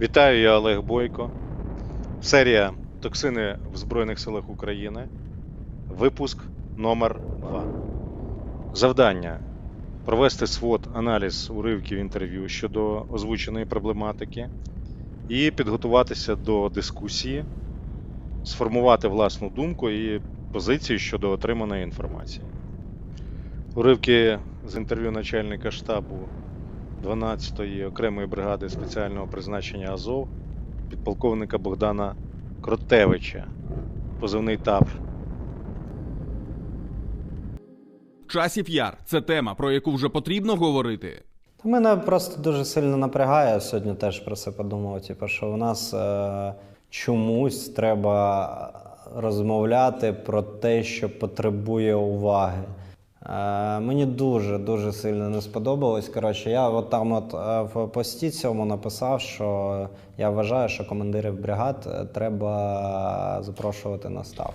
Вітаю, я Олег Бойко. Серія Токсини в Збройних силах України. Випуск номер 2 Завдання провести свод аналіз уривків інтерв'ю щодо озвученої проблематики і підготуватися до дискусії, сформувати власну думку і позицію щодо отриманої інформації. Уривки з інтерв'ю начальника штабу 12-ї окремої бригади спеціального призначення Азов підполковника Богдана Кротевича, позивний ТАП. Часів яр це тема, про яку вже потрібно говорити. Та мене просто дуже сильно напрягає. Сьогодні теж про це подумав. Типу, що в нас е, чомусь треба розмовляти про те, що потребує уваги. Е, мені дуже дуже сильно не сподобалось. Коротше, я от там от е, в пості цьому написав, що я вважаю, що командирів бригад е, треба запрошувати на ставку.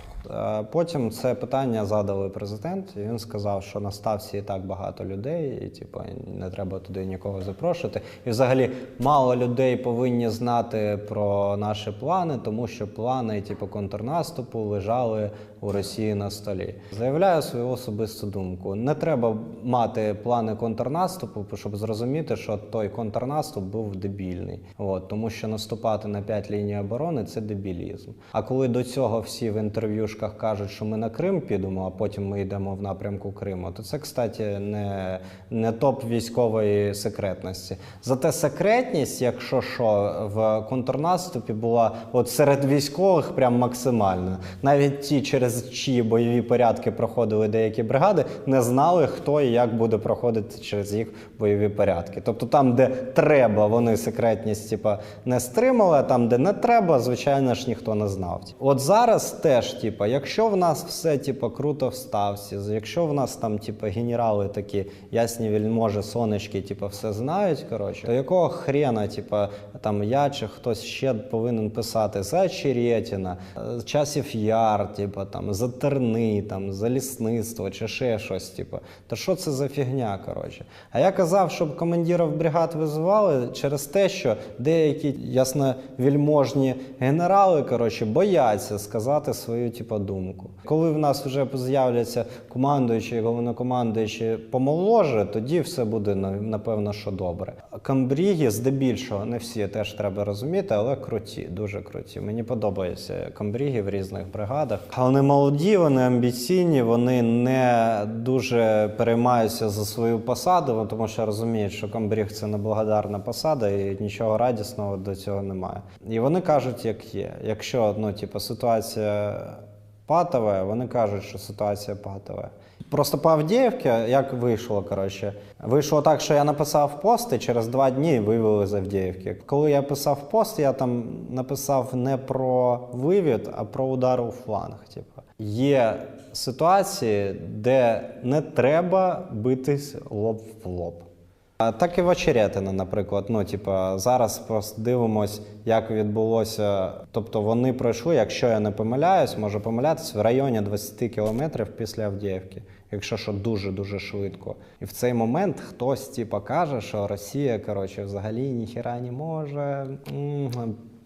Потім це питання задали президент, і він сказав, що на ставці і так багато людей, і типу, не треба туди нікого запрошувати. І взагалі мало людей повинні знати про наші плани, тому що плани, типу, контрнаступу лежали у Росії на столі. Заявляю свою особисту думку. Не треба мати плани контрнаступу, щоб зрозуміти, що той контрнаступ був дебільний. От, тому що наступати на п'ять ліній оборони це дебілізм. А коли до цього всі в інтерв'юшках кажуть, що ми на Крим підемо, а потім ми йдемо в напрямку Криму, то це, кстати, не, не топ військової секретності. Зате секретність, якщо що, в контрнаступі була от серед військових прям максимальна. Навіть ті, через чиї бойові порядки проходили деякі бригади, не знали, хто і як буде проходити через їх бойові порядки. Тобто там, де треба, вони секретність типа, не стримали, а там, де не треба, звичайно ж ніхто не знав. От зараз теж, типа, якщо в нас все типа, круто в ставці, якщо в нас там типа, генерали такі ясні вельможі, сонечки, типа, все знають, коротше, то якого хрена, типа, там я чи хтось ще повинен писати за Черетіна, е, часів яр, типа, там, за терни, там, за лісництво чи ще щось, типа. То що це за фігня, коротше? А я казав, щоб командирів бригад визивали через те, що деякі ясновільможні генерали, коротше, бояться сказати свою типа, думку. Коли в нас вже з'являться командуючі і головнокомандуючі помоложе, тоді все буде напевно, що добре. Камбріги, здебільшого, не всі теж треба розуміти, але круті, дуже круті. Мені подобаються камбріги в різних бригадах. Вони молоді, вони амбіційні, вони не дуже переймаються за свою посаду, тому що розуміють, що камбріг це неблагодарна посада і нічого радісного до цього немає. І вони кажуть, як є. Якщо ну, типу, ситуація патова, вони кажуть, що ситуація патова. Просто по Авдіївці, як вийшло, коротше, вийшло так, що я написав пост і через два дні вивели з Авдіївки. Коли я писав пост, я там написав не про вивід, а про удар у фланг. Типу. Є ситуації, де не треба битись лоб в лоб. Так і в Очеретине, наприклад. Ну, типа, зараз просто дивимось, як відбулося. Тобто вони пройшли, якщо я не помиляюсь, можу помилятись, в районі 20 кілометрів після Авдіївки, якщо що дуже дуже швидко. І в цей момент хтось типа каже, що Росія, коротше, взагалі ніхіра не може.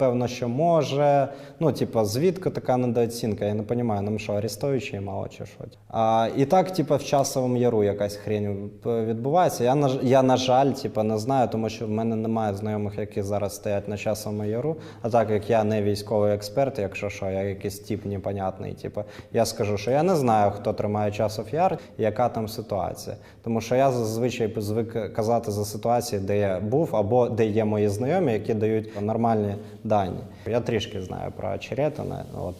Певно, що може. Ну, типа, звідки така недооцінка? Я не розумію, нам що, арестуючі мало чи що. А, і так, типа, в часовому яру якась хрень відбувається. Я, на, я, на жаль, типа, не знаю, тому що в мене немає знайомих, які зараз стоять на часовому яру. А так як я не військовий експерт, якщо що, я якийсь тип непонятний. Типа, я скажу, що я не знаю, хто тримає часов яр і яка там ситуація. Тому що я зазвичай звик казати за ситуації, де я був, або де є мої знайомі, які дають нормальні дані. Я трішки знаю про Черетина. От.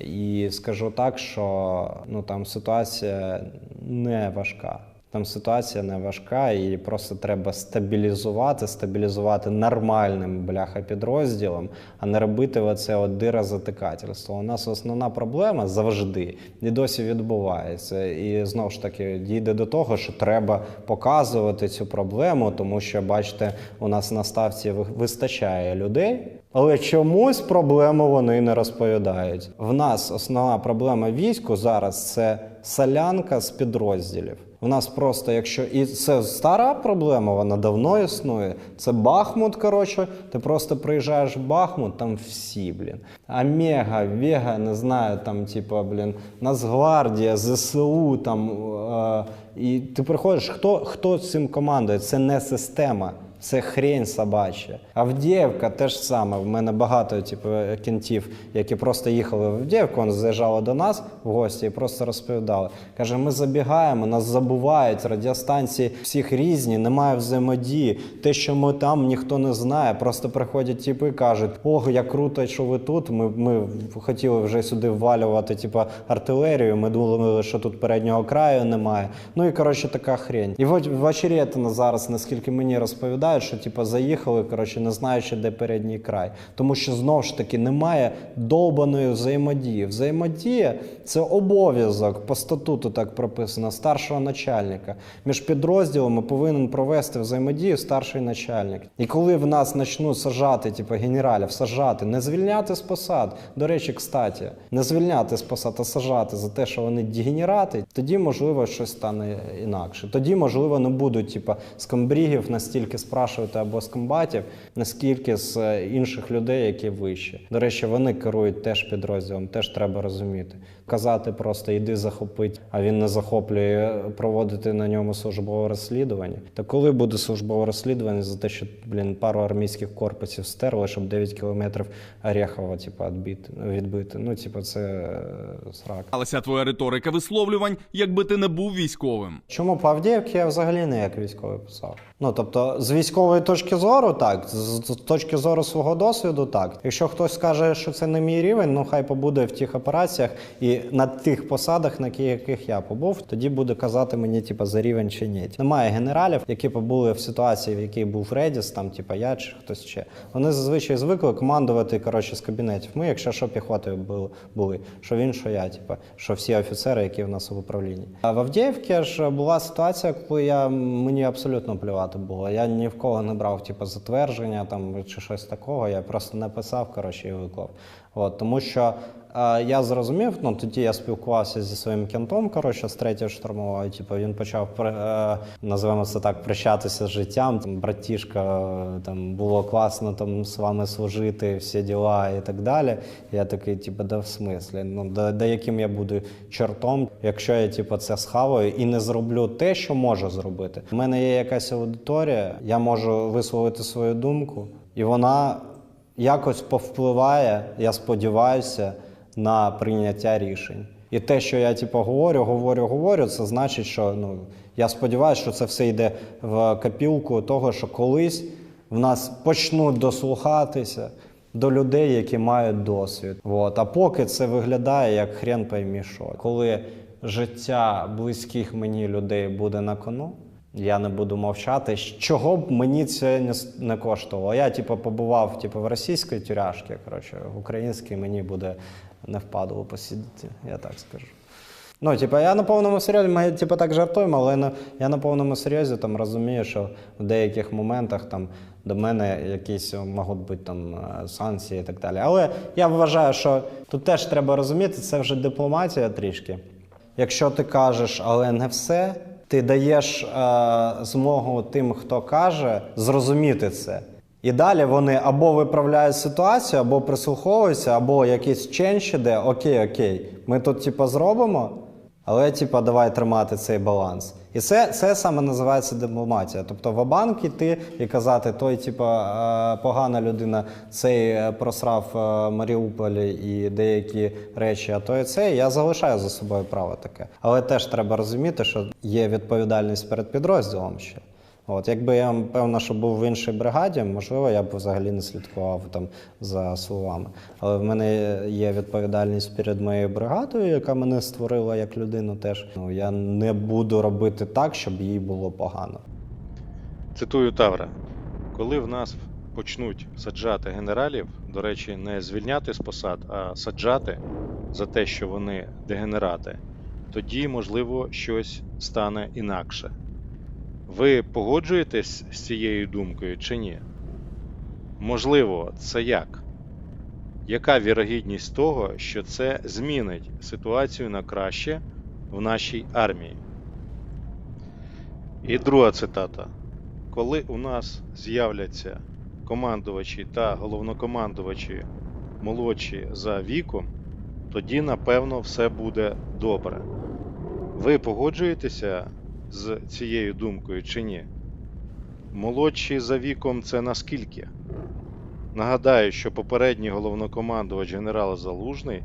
І скажу так, що ну, там ситуація не важка. Там ситуація не важка, і просто треба стабілізувати, стабілізувати нормальним бляха підрозділом, а не робити оце от дирозатикательство. У нас основна проблема завжди і досі відбувається. І знову ж таки дійде до того, що треба показувати цю проблему, тому що, бачите, у нас на ставці ви- вистачає людей. Але чомусь проблему вони не розповідають. В нас основна проблема війську зараз це солянка з підрозділів. У нас просто, якщо і це стара проблема, вона давно існує. Це Бахмут. Коротше, ти просто приїжджаєш в Бахмут, там всі, блін. Омега, Вега, не знаю, там, типа, блін, Нацгвардія, ЗСУ, там. Е, і ти приходиш, хто, хто цим командує? Це не система. Це хрень собача. Авдіївка теж саме. В мене багато типу, кінтів, які просто їхали в Авдіївку, вони заїжджали до нас в гості і просто розповідали. Каже, ми забігаємо, нас забувають, радіостанції всіх різні, немає взаємодії. Те, що ми там, ніхто не знає. Просто приходять типи і кажуть, ого, як круто, що ви тут. Ми, ми хотіли вже сюди ввалювати типу, артилерію. Ми думали, що тут переднього краю немає. Ну і коротше така хрень. І от в Очеретино зараз, наскільки мені розповідають, що типу, заїхали, коротше, не знаючи, де передній край. Тому що знову ж таки немає довбаної взаємодії. Взаємодія це обов'язок по статуту так прописано старшого начальника. Між підрозділами повинен провести взаємодію старший начальник. І коли в нас почнуть сажати, типу, генералів, сажати, не звільняти з посад. До речі, кстати, не звільняти з посад, а сажати за те, що вони дегенерати, тоді можливо щось стане інакше. Тоді, можливо, не будуть, типу, з комбрігів настільки спрашувати або з комбатів, наскільки з е, інших людей, які вищі. До речі, вони керують теж підрозділом, теж треба розуміти. Казати просто йди захопити, а він не захоплює, проводити на ньому службове розслідування. Та коли буде службове розслідування за те, що блін пару армійських корпусів стерли, щоб 9 кілометрів Орехова, типу, відбити, відбити. Ну, типу, це е, срак. Алася твоя риторика висловлювань, якби ти не був військовим. Чому по Авдіївці я взагалі не як військовий писав? Ну тобто, з військової точки зору, так, з точки зору свого досвіду, так. Якщо хтось скаже, що це не мій рівень, ну хай побуде в тих операціях і на тих посадах, на яких я побув, тоді буде казати мені, типу, за рівень чи ні. Немає генералів, які побули в ситуації, в якій був Редіс, там, типу, я чи хтось ще. Вони зазвичай звикли командувати коротше з кабінетів. Ми, якщо що піхотою були, що він, що я, типу, що всі офіцери, які в нас в управлінні. А в Авдіївці ж була ситуація, коли я мені абсолютно плювати було. Я ні в кого не брав, типу, затвердження там чи щось такого. Я просто написав, коротше, і виклав. От, тому що е, я зрозумів, ну тоді я спілкувався зі своїм кентом, коротше, з третьої штурмової. Типу, він почав е, називаємо це так, прощатися з життям. Там, братішка, е, там було класно там з вами служити, всі діла і так далі. Я такий, типу, да в смислі? Ну, да, да яким я буду чортом, якщо я типу, це схаваю і не зроблю те, що можу зробити. У мене є якась аудиторія, я можу висловити свою думку, і вона якось повпливає, я сподіваюся, на прийняття рішень. І те, що я типу, говорю, говорю, говорю, це значить, що ну, я сподіваюся, що це все йде в копілку того, що колись в нас почнуть дослухатися до людей, які мають досвід. От. А поки це виглядає як хрен поймі що. Коли життя близьких мені людей буде на кону, я не буду мовчати, чого б мені це не, не коштувало. Я, типу, побував типу, в російській тюряшці, коротше, в українській мені буде не впадло посидіти, я так скажу. Ну, типу, я на повному серйозі, ми типу, так жартуємо, але на, я на повному серйозі там розумію, що в деяких моментах там до мене якісь можуть бути там е, санкції і так далі. Але я вважаю, що тут теж треба розуміти, це вже дипломатія трішки. Якщо ти кажеш, але не все, ти даєш е, змогу тим, хто каже, зрозуміти це. І далі вони або виправляють ситуацію, або прислуховуються, або якийсь ченч іде, окей, окей, ми тут типу, зробимо, але типа, давай тримати цей баланс. І це, це саме називається дипломатія. Тобто в банк іти і казати, той, типу, е, погана людина, цей е, просрав е, Маріуполь і деякі речі, а то і це. Я залишаю за собою право таке. Але теж треба розуміти, що є відповідальність перед підрозділом ще. От, якби я певно, що був в іншій бригаді, можливо, я б взагалі не слідкував там за словами. Але в мене є відповідальність перед моєю бригадою, яка мене створила як людину. Теж ну я не буду робити так, щоб їй було погано. Цитую Тавра: коли в нас почнуть саджати генералів, до речі, не звільняти з посад, а саджати за те, що вони дегенерати, тоді, можливо, щось стане інакше. Ви погоджуєтесь з цією думкою чи ні? Можливо, це як? Яка вірогідність того, що це змінить ситуацію на краще в нашій армії? І друга цитата. Коли у нас з'являться командувачі та головнокомандувачі молодші за віком, тоді напевно все буде добре. Ви погоджуєтеся з цією думкою чи ні? Молодші за віком це наскільки? Нагадаю, що попередній головнокомандувач генерал Залужний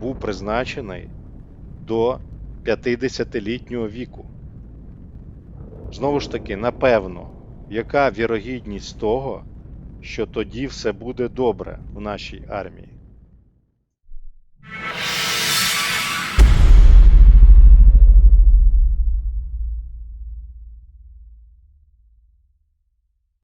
був призначений до 50-літнього віку. Знову ж таки, напевно, яка вірогідність того, що тоді все буде добре в нашій армії?